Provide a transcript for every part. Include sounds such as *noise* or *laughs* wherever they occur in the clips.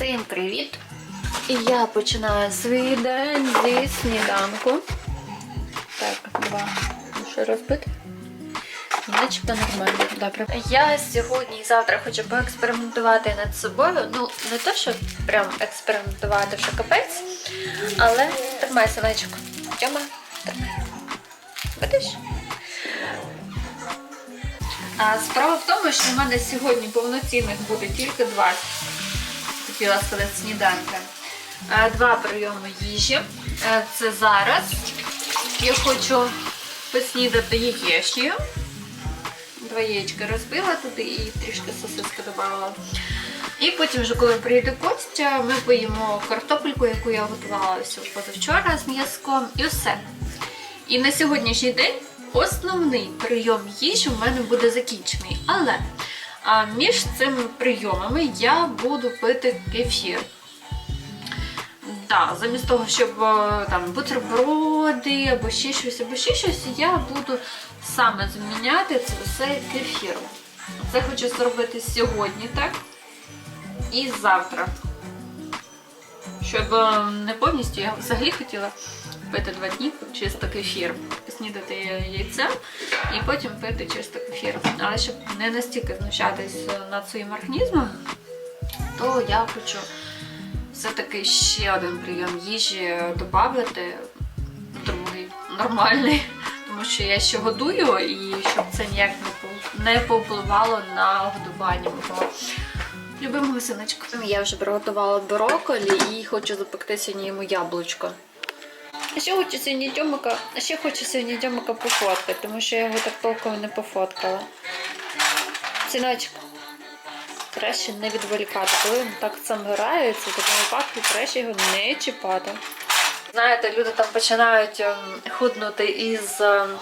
Всім привіт! І я починаю свій день зі сніданку. Так, два. Що розбити? Начебто нормально, добре. Я сьогодні і завтра хочу поекспериментувати над собою. Ну, не то, що прям експериментувати, що капець, але тримай сонечко. Тьома, тримай. Видиш? А справа в тому, що в мене сьогодні повноцінних буде тільки два, хотіла сказати, сніданки. Е, Два прийоми їжі. Е, Це зараз. Я хочу поснідати яєчнею. Два яєчка розбила туди і трішки сосиски додавала. І потім, вже коли прийде Костя, ми поїмо картопельку, яку я готувала позавчора з м'язком, і все. І на сьогоднішній день основний прийом їжі в мене буде закінчений. Але а, між цими прийомами я буду пити кефір. Да, замість того, щоб е, там бутерброди або ще щось, або ще щось, я буду саме заміняти це все кефіром. Це хочу зробити сьогодні, так? І завтра. Щоб е, не повністю, я взагалі хотіла пити два дні чисто кефір, снідати яйцем і потім пити чисто кефір. Але щоб не настільки знущатись над своїм організмом, то я хочу все-таки ще один прийом їжі додати, другий, нормальний, *laughs* тому що я ще годую і щоб це ніяк не повпливало на годування мого любимого синочка. Я вже приготувала брокколі і хочу запекти сьогодні йому яблучко. А ще хочу сьогодні Дьомика, а ще хочу сьогодні Дьомика пофоткати, тому що я його так толком не пофоткала. Синочок, краще не відволікати. Коли він так сам грається, в такому випадку краще його не чіпати. Знаєте, люди там починають ем, худнути із ем,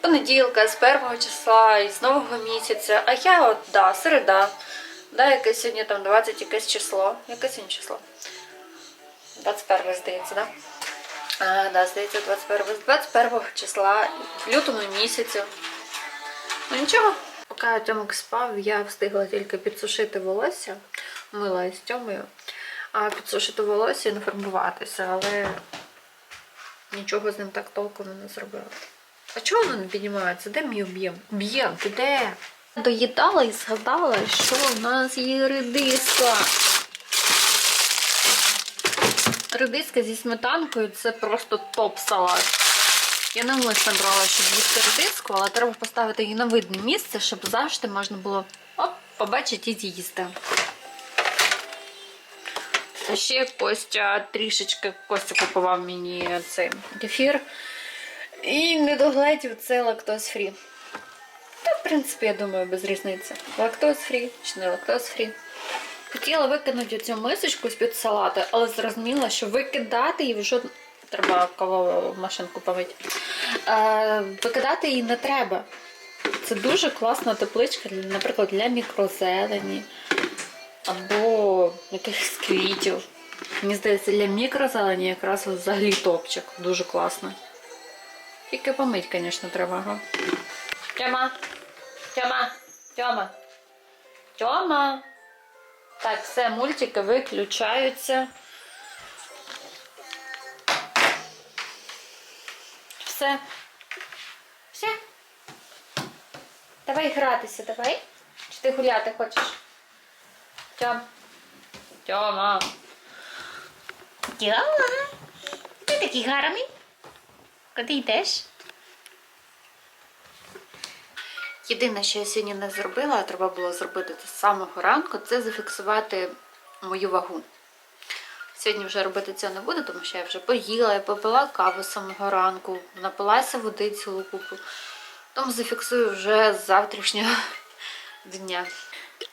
понеділка, з першого числа, із нового місяця. А я от, да, середа. Да, яке сьогодні там 20 якесь число. Яке сьогодні число? 21 здається, да? А, да, здається, 21, 21 числа в лютому місяці. Ну нічого. Поки Тьомик спав, я встигла тільки підсушити волосся, мила із Тьомою, а підсушити волосся і нафарбуватися, але нічого з ним так толком не зробила. А чого воно не піднімається? Де мій об'єм? Об'єм, ти де? Доїдала і згадала, що в нас є редиска. Редиска зі сметанкою це просто топ-салат. Я навмисно брала, щоб їсти редиску, але треба поставити її на видне місце, щоб завжди можна було оп, побачити і з'їсти. А ще Костя трішечки Костя купував мені цей кефір. І не догледів це лактоз фрі. Та, в принципі, я думаю, без різниці. Лактоз фрі чи не лактоз фрі. Хотіла викинути цю мисочку з-під салату, але зрозуміла, що викидати її вже треба кавову машинку помити. Е, викидати її не треба. Це дуже класна тепличка, наприклад, для мікрозелені або якихось квітів. Мені здається, для мікрозелені якраз взагалі топчик. Дуже класно. Тільки помить, звісно, треба. Тьома! Тьома! Тьома! Тьома! Так, все, мультики виключаються. Все. Все. Давай гратися, давай. Чи ти гуляти хочеш? Тьом. Тьома. Тьома. Ти такий гарний. Куди йдеш? Єдине, що я сьогодні не зробила, а треба було зробити це з самого ранку, це зафіксувати мою вагу. Сьогодні вже робити це не буду, тому що я вже поїла, я попила каву з самого ранку, напилася води цілу купу. Тому зафіксую вже з завтрашнього *laughs* дня.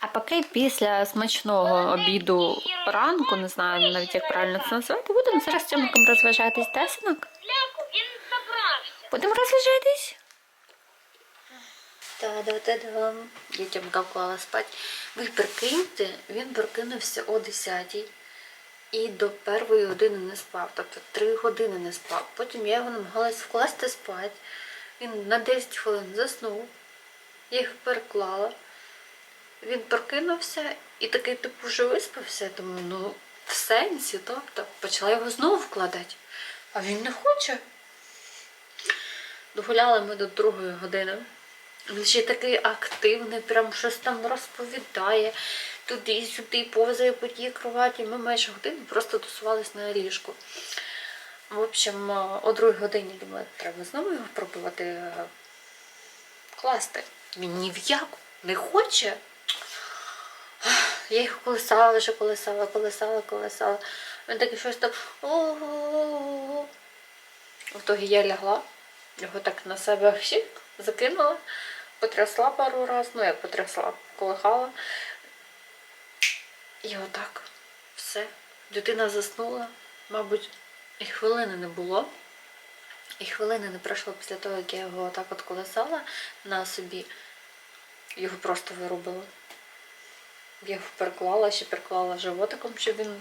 А поки після смачного обіду ранку, не знаю навіть як правильно це назвати, будемо зараз з розважатись, да, синок? Ляку, він забрався. Будемо розважатись? Та-да-та-дам. Дітям вклала спать. Ви прикиньте, він прокинувся о 10 і до першої години не спав. Тобто 3 години не спав. Потім я його намагалась вкласти спати. Він на 10 хвилин заснув. Я їх переклала. Він прокинувся і такий, типу, вже виспався. Думаю, ну, в сенсі, тобто, почала його знову вкладати. А він не хоче. Догуляли ми до другої години. Він ще такий активний, прям щось там розповідає, туди-сюди повзає по тій кроваті. Ми майже годину просто тусувались на ліжку. В общем, о другій годині думаю, треба знову його пробувати е, класти. Він ні в яку не хоче. Я їх колесала, вже колесала, колесала, колесала. Він такий щось. «О-о-о-о». В итоге я лягла, його так на себе всі закинула, потрясла пару раз, ну як потрясла, колихала. І отак все. Дитина заснула, мабуть, і хвилини не було. І хвилини не пройшло після того, як я його отак от колесала на собі. Його просто вирубило. Я його переклала, ще переклала животиком, щоб він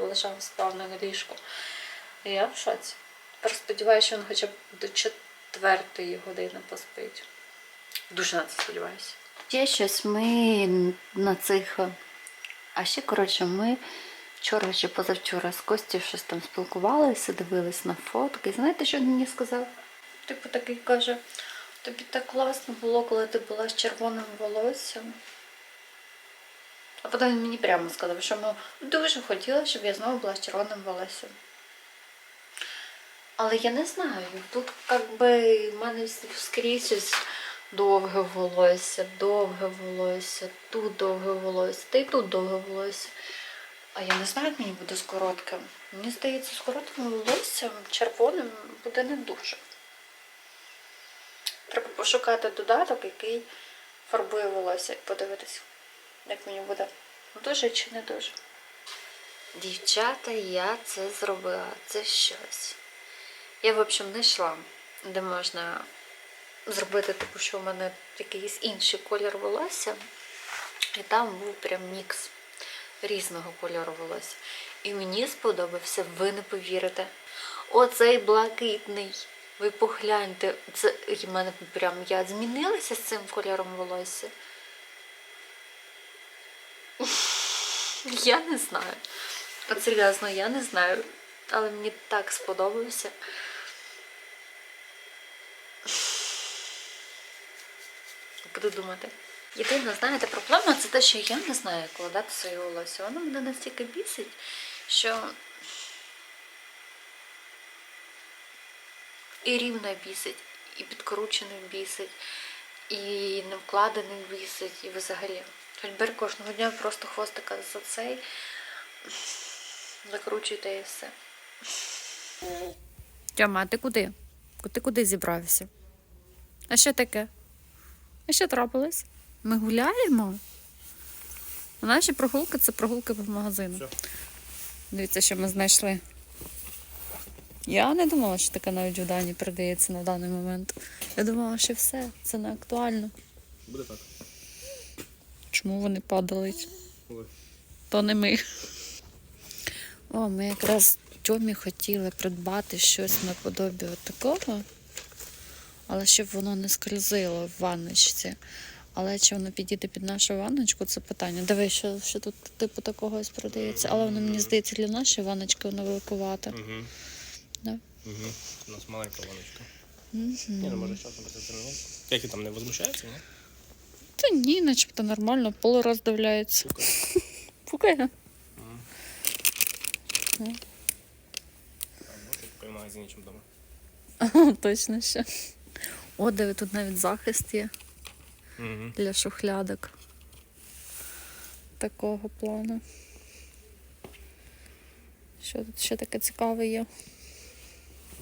лежав спав на ліжку. І я в шоці. Тепер сподіваюся, що він хоча б до четвертої години поспить. Дуже на це сподіваюся. Ще щось ми на цих. А ще, коротше, ми вчора чи позавчора з Костю щось там спілкувалися, дивились на фотки. Знаєте, що він мені сказав? Типу такий каже, тобі так класно було, коли ти була з червоним волоссям. А потім він мені прямо сказав, що ми дуже хотіли, щоб я знову була з червоним волоссям. Але я не знаю, тут як би в мене скрізь ось довге волосся, довге волосся, тут довге волосся, та й тут довге волосся. А я не знаю, як мені буде з коротким. Мені здається, з коротким волоссям червоним буде не дуже. Треба пошукати додаток, який фарбує волосся, і подивитись, як мені буде. Дуже чи не дуже. Дівчата, я це зробила. Це щось. Я, в общем, знайшла, де можна Зробити, типу, що в мене якийсь інший колір волосся. І там був прям мікс різного кольору волосся. І мені сподобався, ви не повірите. Оцей блакитний. Ви погляньте, це в мене прям я змінилася з цим кольором волосся. Я не знаю. От серйозно, я не знаю. Але мені так сподобався. Буду думати. Єдина, знаєте, проблема це те, що я не знаю, як кладати своє волосся. Воно мене настільки бісить, що і рівне бісить, і підкручений бісить, і не вкладений бісить, і взагалі. Бери кожного дня просто хвостика за цей, закручуйте і все. Тьома, а ти куди? Ти куди зібрався? А що таке? А що трапилось? Ми гуляємо? Наші прогулки це прогулки по магазину. Дивіться, що ми знайшли. Я не думала, що таке навіть в Дані передається на даний момент. Я думала, що все, це не актуально. Буде так. Чому вони падають? Ой. То не ми. О, ми якраз Тьомі хотіли придбати щось наподобі такого, але щоб воно не скользило в ванночці. Але чи воно підійде під нашу ванночку, це питання. Диви, що, що тут типу такого ось продається. Але воно мені здається, для нашої ванночки воно великувате. Угу. Да? Угу. У нас маленька ваночка. Мгм. Ні, ну може часом це тренував. Які там не возмущаються, ні? Та ні, начебто нормально, поле роздивляється. Пукає. *laughs* Там, ну, в магазині, чим вдома. *laughs* Точно ще. О, диви, тут навіть захист є. Угу. для шухлядок такого плану. Що тут ще таке цікаве є?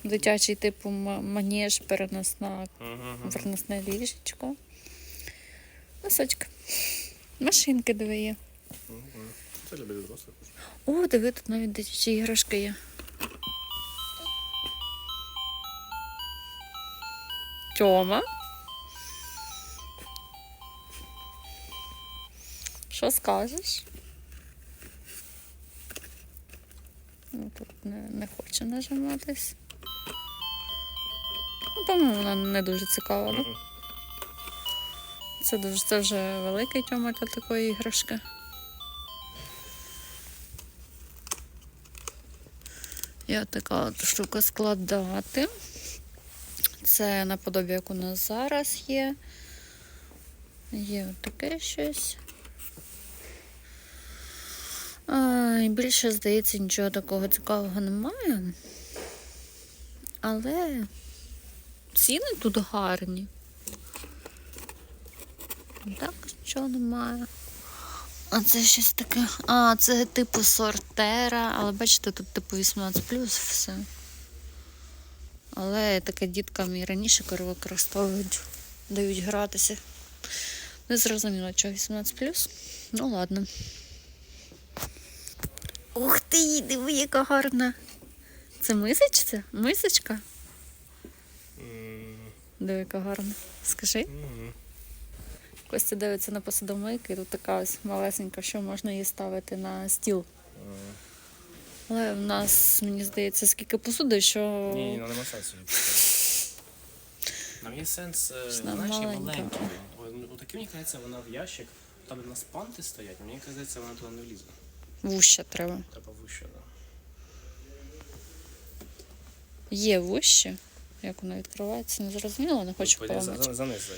Дитячий типу м- манеж, переносна, переносне ліжечко. Носочки. Машинки диви є. Це для дорослих. О, диви, тут навіть дитячі іграшки є. Тьома. Що скажеш? Ну, тут не, не хоче нажиматись. Ну, по-моєму, вона не дуже цікава, да? Це дуже це вже великий тьома для такої іграшки. От така от штука складати. Це наподобі, як у нас зараз є. Є таке щось. І більше, здається, нічого такого цікавого немає. Але ціни тут гарні. Так, нічого немає. А це щось таке. А, це типу сортера, але бачите, тут типу 18 все. Але таке діткам і раніше використовують, дають гратися. Не зрозуміло, чого 18 Ну ладно. Ух ти, диви, яка гарна. Це мисочка? Мисочка? М, Диви, яка гарна. Скажи. мгм. Костя дивиться на посудомийки, і тут така ось малесенька, що можна її ставити на стіл. Е, Але в нас, мені здається, скільки посуди, що. Ні, ні, ну, нема сенсу. Нам є сенс, е, вона знаєш, і маленька. маленькою. О, Отакі, мені кажеться, вона в ящик, там в нас панти стоять, мені кажеться, вона туди не влізе. Вуща треба. Треба вище, да. Є вуща. Як вона відкривається, не зрозуміло, не хочу Пойди, за, поламати. за, занизу.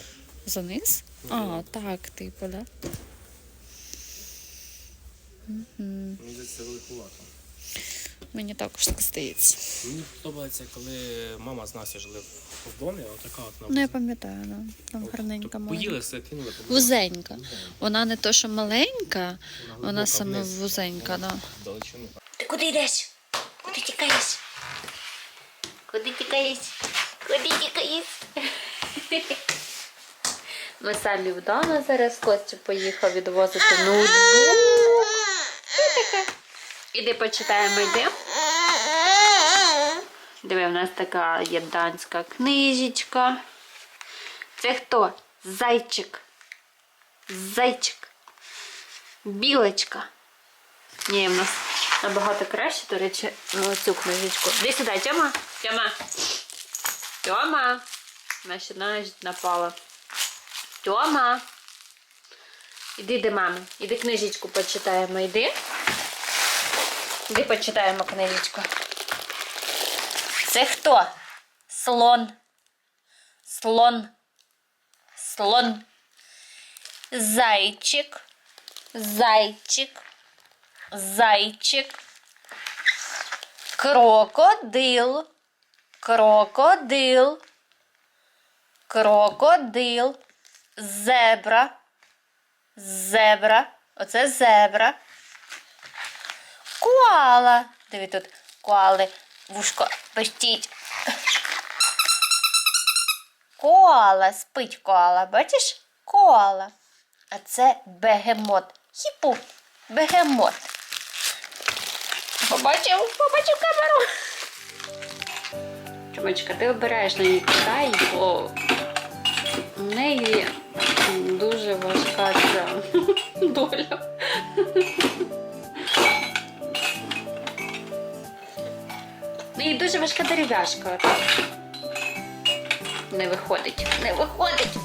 Заниз? А, так, типу, да. Мгм. Мені здається. Мені також так здається. Мені подобається, коли мама з Насі жили в, в домі, отака от на Ну, я пам'ятаю, да. там гарненька маленька. Поїли, все кинули. побігли. Вузенька. Вона не то, що маленька, вона глибока саме вниз. вузенька, да. Далечину. Ти куди йдеш? Куди тікаєш? Куди тікаєш? Куди тікаєш? Ми самі вдома зараз Костя поїхав відвозити ноутбук. Іди почитаємо, йди. Диви, в нас така є данська книжечка. Це хто? Зайчик. Зайчик. Білочка. Ні, в нас набагато краще, до речі, ну, цю книжечку. Іди сюди, Тьома. Тьома. Тьома. Наша навіть напала. Тьома. Іди до мами. Іди книжечку почитаємо. Іди. Іди почитаємо книжечку. Це хто? Слон. Слон. Слон. Зайчик. Зайчик. Зайчик. Крокодил. Крокодил. Крокодил. Зебра. Зебра. Оце зебра. Коала. Диви тут коали. Вушко пищить. Коала, спить коала. Бачиш? Коала. А це бегемот. Хіпу. Бегемот. Побачив, побачив камеру. Чумочка, ти на ній китай, бо в неї дуже важка ця доля. Дуже важка дерев'яшка. Не виходить. Не виходить.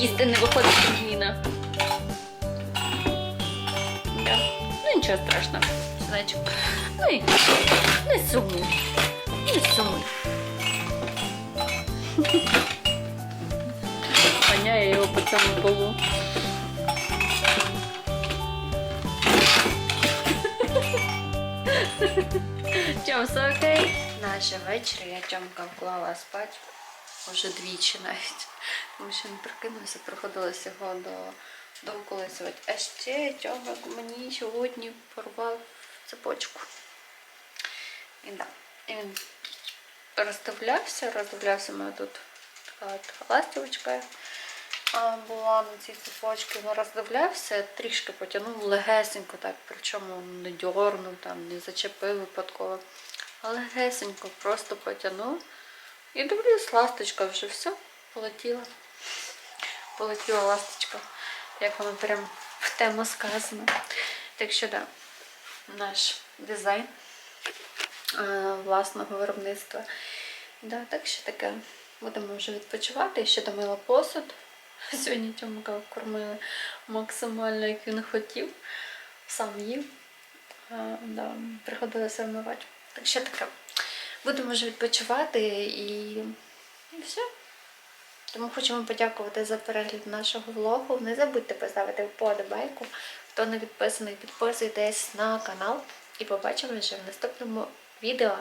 Їсти не виходить пінгвіна. Ну нічого страшного. Значить, ну і не сумуй. Не сумуй. Гоняє його по цьому полу. Тьом, все окей? Наше вечір я Тьомка вклала спати. Уже двічі навіть. Тому що він прикинувся, приходилося його до, довколисувати. А ще Тьомик мені сьогодні порвав цепочку. І, да. І він роздивлявся, роздивлявся мене тут така ластівочка була на цій цепочці. Він роздивлявся, трішки потягнув легесенько, так, причому не дьорнув, там, не зачепив випадково. Легесенько просто потягнув. І дивлюсь, ласточка вже все, полетіла. Полетіла ласточка, як воно прям в тему сказано. Так що да, наш дизайн е, власного виробництва. Да, так що таке. Будемо вже відпочивати. Ще домила посуд. Сьогодні Тьомика кормили максимально, як він хотів. Сам їв. А, да, приходилося вмивати. Так що таке. Будемо вже відпочивати і, і все. Тому хочемо подякувати за перегляд нашого влогу. Не забудьте поставити вподобайку. Хто не підписаний, підписуйтесь на канал. І побачимо вже в наступному відео.